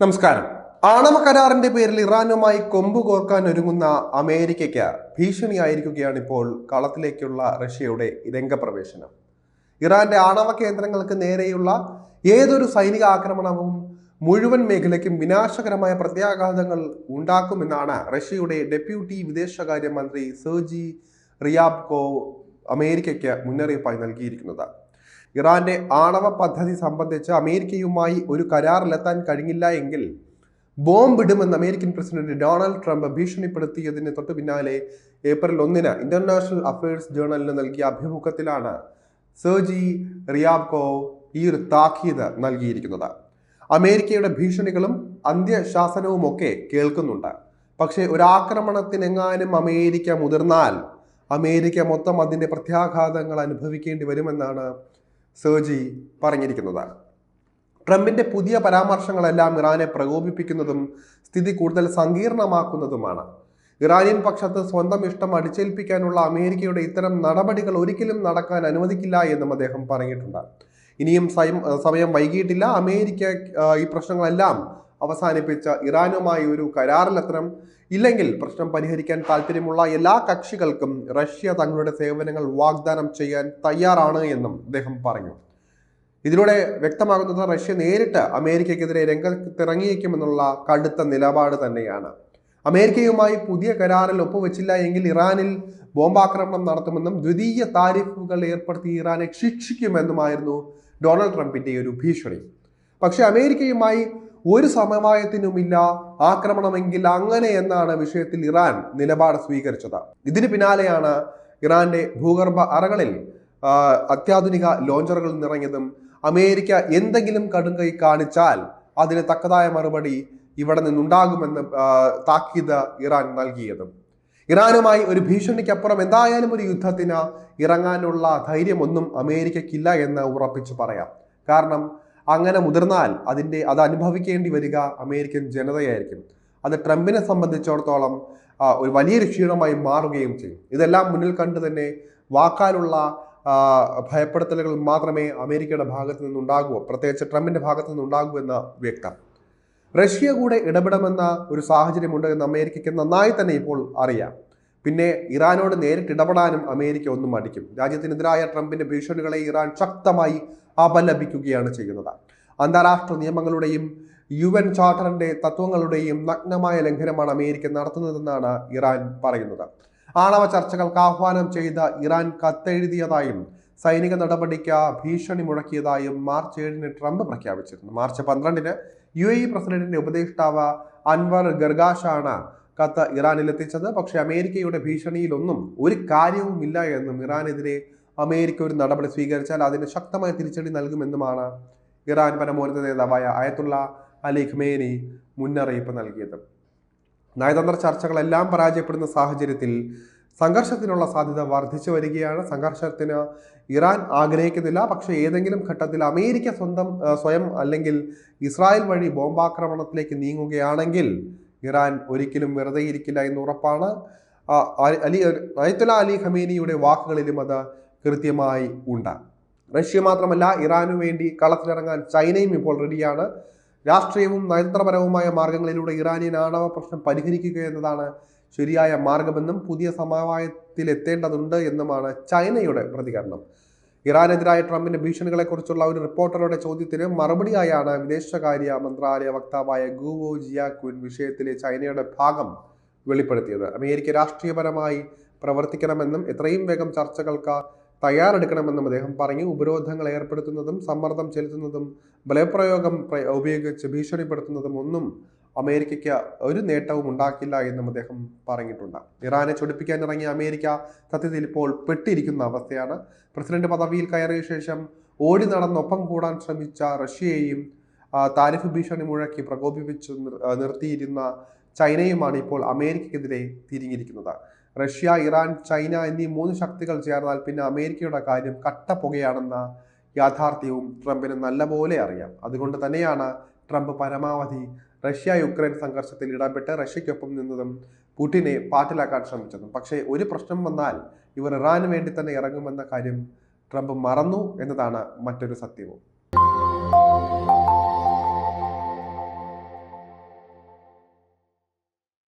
നമസ്കാരം. ആണവ കരാറിന്റെ പേരിൽ ഇറാനുമായി കൊമ്പ് കോർക്കാൻ ഒരുങ്ങുന്ന അമേരിക്കയ്ക്ക് ഭീഷണിയായിരിക്കുകയാണ് ഇപ്പോൾ കളത്തിലേക്കുള്ള റഷ്യയുടെ രംഗപ്രവേശനം. ഇറാന്റെ ആണവ കേന്ദ്രങ്ങൾക്ക് നേരെയുള്ള ഏതൊരു സൈനിക ആക്രമണവും മുഴുവൻ മേഖലയ്ക്കും വിനാശകരമായ പ്രത്യാഘാതങ്ങൾ ഉണ്ടാക്കുമെന്നാണ് റഷ്യയുടെ ഡെപ്യൂട്ടി വിദേശകാര്യമന്ത്രി സെർജി റിയാബ്കോ അമേരിക്കയ്ക്ക് മുന്നറിയിപ്പായി നൽകിയിരിക്കുന്നത്. ഇറാന്റെ ആണവ പദ്ധതി സംബന്ധിച്ച് അമേരിക്കയുമായി ഒരു കരാറിലെത്താൻ കഴിഞ്ഞില്ല എങ്കിൽ ബോംബിടുമെന്ന് അമേരിക്കൻ പ്രസിഡന്റ് ഡൊണാൾഡ് ട്രംപ് ഭീഷണിപ്പെടുത്തിയതിന് തൊട്ടു പിന്നാലെ ഏപ്രിൽ ഒന്നിന് ഇന്റർനാഷണൽ അഫയേഴ്സ് ജേണലിന് നൽകിയ അഭിമുഖത്തിലാണ് സെർജി റിയാബ്കോ ഈ ഒരു താക്കീത് നൽകിയിരിക്കുന്നത്. അമേരിക്കയുടെ ഭീഷണികളും അന്ത്യശാസനവും ഒക്കെ കേൾക്കുന്നുണ്ട്. പക്ഷേ ഒരാക്രമണത്തിനെങ്ങാനും അമേരിക്ക മുതിർന്നാൽ അമേരിക്ക മൊത്തം അതിന്റെ പ്രത്യാഘാതങ്ങൾ അനുഭവിക്കേണ്ടി വരുമെന്നാണ് സെർജി പറഞ്ഞിരിക്കുന്നത്. ട്രംപിന്റെ പുതിയ പരാമർശങ്ങളെല്ലാം ഇറാനെ പ്രകോപിപ്പിക്കുന്നതും സ്ഥിതി കൂടുതൽ സങ്കീർണമാക്കുന്നതുമാണ്. ഇറാനിയൻ പക്ഷത്ത് സ്വന്തം ഇഷ്ടം അടിച്ചേൽപ്പിക്കാനുള്ള അമേരിക്കയുടെ ഇത്തരം നടപടികൾ ഒരിക്കലും നടക്കാൻ അനുവദിക്കില്ല എന്നും അദ്ദേഹം പറഞ്ഞിട്ടുണ്ട്. ഇനിയും സമയം വൈകിയിട്ടില്ല. അമേരിക്ക ഈ പ്രശ്നങ്ങളെല്ലാം അവസാനിപ്പിച്ച ഇറാനുമായി ഒരു കരാറിലെത്തണം ഇല്ലെങ്കിൽ പ്രശ്നം പരിഹരിക്കാൻ താല്പര്യമുള്ള എല്ലാ കക്ഷികൾക്കും റഷ്യ തങ്ങളുടെ സേവനങ്ങൾ വാഗ്ദാനം ചെയ്യാൻ തയ്യാറാണ് എന്നും അദ്ദേഹം പറഞ്ഞു. ഇതിലൂടെ വ്യക്തമാകുന്നത് റഷ്യ നേരിട്ട് അമേരിക്കയ്ക്കെതിരെ രംഗത്തിറങ്ങിയേക്കുമെന്നുള്ള കടുത്ത നിലപാട് തന്നെയാണ്. അമേരിക്കയുമായി പുതിയ കരാറിൽ ഒപ്പുവെച്ചില്ല എങ്കിൽ ഇറാനിൽ ബോംബാക്രമണം നടത്തുമെന്നും ദ്വിതീയ താരിഫുകൾ ഏർപ്പെടുത്തി ഇറാനെ ശിക്ഷിക്കുമെന്നുമായിരുന്നു ഡൊണാൾഡ് ട്രംപിന്റെ ഒരു ഭീഷണി. പക്ഷേ അമേരിക്കയുമായി ഒരു സമവായത്തിനുമില്ല ആക്രമണമെങ്കിൽ അങ്ങനെ എന്നാണ് വിഷയത്തിൽ ഇറാൻ നിലപാട് സ്വീകരിച്ചത്. ഇതിന് പിന്നാലെയാണ് ഇറാന്റെ ഭൂഗർഭ അറകളിൽ അത്യാധുനിക ലോഞ്ചറുകൾ നിറഞ്ഞതും അമേരിക്ക എന്തെങ്കിലും കടുങ്കൈ കാണിച്ചാൽ അതിന് തക്കതായ മറുപടി ഇവിടെ നിന്നുണ്ടാകുമെന്ന് താക്കീത് ഇറാൻ നൽകിയതും. ഇറാനുമായി ഒരു ഭീഷണിക്കപ്പുറം എന്തായാലും ഒരു യുദ്ധത്തിന് ഇറങ്ങാനുള്ള ധൈര്യമൊന്നും അമേരിക്കയ്ക്കില്ല എന്ന് ഉറപ്പിച്ചു പറയാം. കാരണം അങ്ങനെ മുതിർന്നാൽ അതിന്റെ അത് അനുഭവിക്കേണ്ടി വരിക അമേരിക്കൻ ജനതയായിരിക്കും. അത് ട്രംപിനെ സംബന്ധിച്ചിടത്തോളം ഒരു വലിയൊരു ക്ഷീണമായി മാറുകയും ചെയ്യും. ഇതെല്ലാം മുന്നിൽ കണ്ട് തന്നെ വാക്കാലുള്ള ഭയപ്പെടുത്തലുകൾ മാത്രമേ അമേരിക്കയുടെ ഭാഗത്തു നിന്നുണ്ടാകൂ പ്രത്യേകിച്ച് ട്രംപിന്റെ ഭാഗത്തു നിന്നുണ്ടാകൂ എന്ന് വ്യക്തം. റഷ്യ കൂടെ ഇടപെടുമെന്ന ഒരു സാഹചര്യമുണ്ട് എന്ന് അമേരിക്കയ്ക്ക് നന്നായി തന്നെ ഇപ്പോൾ അറിയാം. പിന്നെ ഇറാനോട് നേരിട്ട് ഇടപെടാനും അമേരിക്ക ഒന്നും മടിക്കും. രാജ്യത്തിനെതിരായ ട്രംപിന്റെ ഭീഷണികളെ ഇറാൻ ശക്തമായി അപലപിക്കുകയാണ് ചെയ്യുന്നത്. അന്താരാഷ്ട്ര നിയമങ്ങളുടെയും യു എൻ ചാർട്ടറിന്റെ തത്വങ്ങളുടെയും നഗ്നമായ ലംഘനമാണ് അമേരിക്ക നടത്തുന്നതെന്നാണ് ഇറാൻ പറയുന്നത്. ആണവ ചർച്ചകൾക്ക് ആഹ്വാനം ചെയ്ത ഇറാൻ കത്തെഴുതിയതായും സൈനിക നടപടിക്ക് ഭീഷണി മുഴക്കിയതായും മാർച്ച് ഏഴിന് ട്രംപ് പ്രഖ്യാപിച്ചിരുന്നു. മാർച്ച് പന്ത്രണ്ടിന് യു എ പ്രസിഡന്റിന്റെ ഉപദേഷ്ടാവ് അൻവർ ഗർഗാഷാണ് കത്ത് ഇറാനിൽ എത്തിച്ചത് പക്ഷേ അമേരിക്കയുടെ ഭീഷണിയിലൊന്നും ഒരു കാര്യവുമില്ല എന്നും ഇറാനെതിരെ അമേരിക്ക ഒരു നടപടി സ്വീകരിച്ചാൽ അതിന് ശക്തമായ തിരിച്ചടി നൽകുമെന്നുമാണ് ഇറാൻ പരമോന്നത നേതാവായ അയത്തുള്ള അലി ഖ്മേനി മുന്നറിയിപ്പ് നൽകിയത്. നയതന്ത്ര ചർച്ചകളെല്ലാം പരാജയപ്പെടുന്ന സാഹചര്യത്തിൽ സംഘർഷത്തിനുള്ള സാധ്യത വർദ്ധിച്ചു വരികയാണ്. സംഘർഷത്തിന് ഇറാൻ ആഗ്രഹിക്കുന്നില്ല. പക്ഷേ ഏതെങ്കിലും ഘട്ടത്തിൽ അമേരിക്ക സ്വന്തം സ്വയം അല്ലെങ്കിൽ ഇസ്രായേൽ വഴി ബോംബാക്രമണത്തിലേക്ക് നീങ്ങുകയാണെങ്കിൽ ഇറാൻ ഒരിക്കലും വെറുതെയിരിക്കില്ല എന്ന് ഉറപ്പാണ്. അലി അയത്തുല അലി ഖമീനിയുടെ വാക്കുകളിലും അത് കൃത്യമായി ഉണ്ട് റഷ്യ മാത്രമല്ല ഇറാനു വേണ്ടി കളത്തിലിറങ്ങാൻ ചൈനയും ഇപ്പോൾ റെഡിയാണ് രാഷ്ട്രീയവും നയതന്ത്രപരവുമായ മാർഗങ്ങളിലൂടെ ഇറാനിയൻ ആണവ പ്രശ്നം പരിഹരിക്കുക എന്നതാണ് ശരിയായ മാർഗമെന്നും പുതിയ സമവായത്തിൽ എത്തേണ്ടതുണ്ട് എന്നുമാണ് ചൈനയുടെ പ്രതികരണം. ഇറാനെതിരായ ട്രംപിന്റെ ഭീഷണികളെക്കുറിച്ചുള്ള ഒരു റിപ്പോർട്ടറുടെ ചോദ്യത്തിന് മറുപടിയായാണ് വിദേശകാര്യ മന്ത്രാലയ വക്താവായ ഗുവോ ജിയാക്വിൻ വിഷയത്തിലെ ചൈനയുടെ ഭാഗം വെളിപ്പെടുത്തിയത്. അമേരിക്ക രാഷ്ട്രീയപരമായി പ്രവർത്തിക്കണമെന്നും എത്രയും വേഗം ചർച്ചകൾക്ക് തയ്യാറെടുക്കണമെന്നും അദ്ദേഹം പറഞ്ഞു. ഉപരോധങ്ങൾ ഏർപ്പെടുത്തുന്നതും സമ്മർദ്ദം ചെലുത്തുന്നതും ബലപ്രയോഗം പ്ര- ഉപയോഗിച്ച് ഭീഷണിപ്പെടുത്തുന്നതും ഒന്നും അമേരിക്കയ്ക്ക് ഒരു നേട്ടവും ഉണ്ടാക്കില്ല എന്നും അദ്ദേഹം പറഞ്ഞിട്ടുണ്ട്. ഇറാനെ ചൊടിപ്പിക്കാൻ ഇറങ്ങിയ അമേരിക്ക സത്യത്തിൽ ഇപ്പോൾ പെട്ടിരിക്കുന്ന അവസ്ഥയാണ്. പ്രസിഡന്റ് പദവിയിൽ കയറിയ ശേഷം ഓടി നടന്നൊപ്പം കൂടാൻ ശ്രമിച്ച റഷ്യയെയും താരിഫ് ഭീഷണി മുഴക്കി പ്രകോപിപ്പിച്ചു നിർത്തിയിരുന്ന ചൈനയുമാണ് ഇപ്പോൾ അമേരിക്കക്കെതിരെ തിരിഞ്ഞിരിക്കുന്നത്. റഷ്യ ഇറാൻ ചൈന എന്നീ മൂന്ന് ശക്തികൾ ചേർന്നാൽ പിന്നെ അമേരിക്കയുടെ കാര്യം കട്ട പുകയാണെന്ന യാഥാർത്ഥ്യവും ട്രംപിന് നല്ലപോലെ അറിയാം. അതുകൊണ്ട് തന്നെയാണ് ട്രംപ് പരമാവധി റഷ്യ യുക്രൈൻ സംഘർഷത്തിൽ ഇടപെട്ട് റഷ്യയ്ക്കൊപ്പം നിന്നതും പുടിനെ പാട്ടിലാക്കാൻ ശ്രമിച്ചതും. പക്ഷേ ഒരു പ്രശ്നം വന്നാൽ ഇവർ ഇറാന് വേണ്ടി തന്നെ ഇറങ്ങുമെന്ന കാര്യം ട്രംപ് മറന്നു എന്നതാണ് മറ്റൊരു സത്യവും.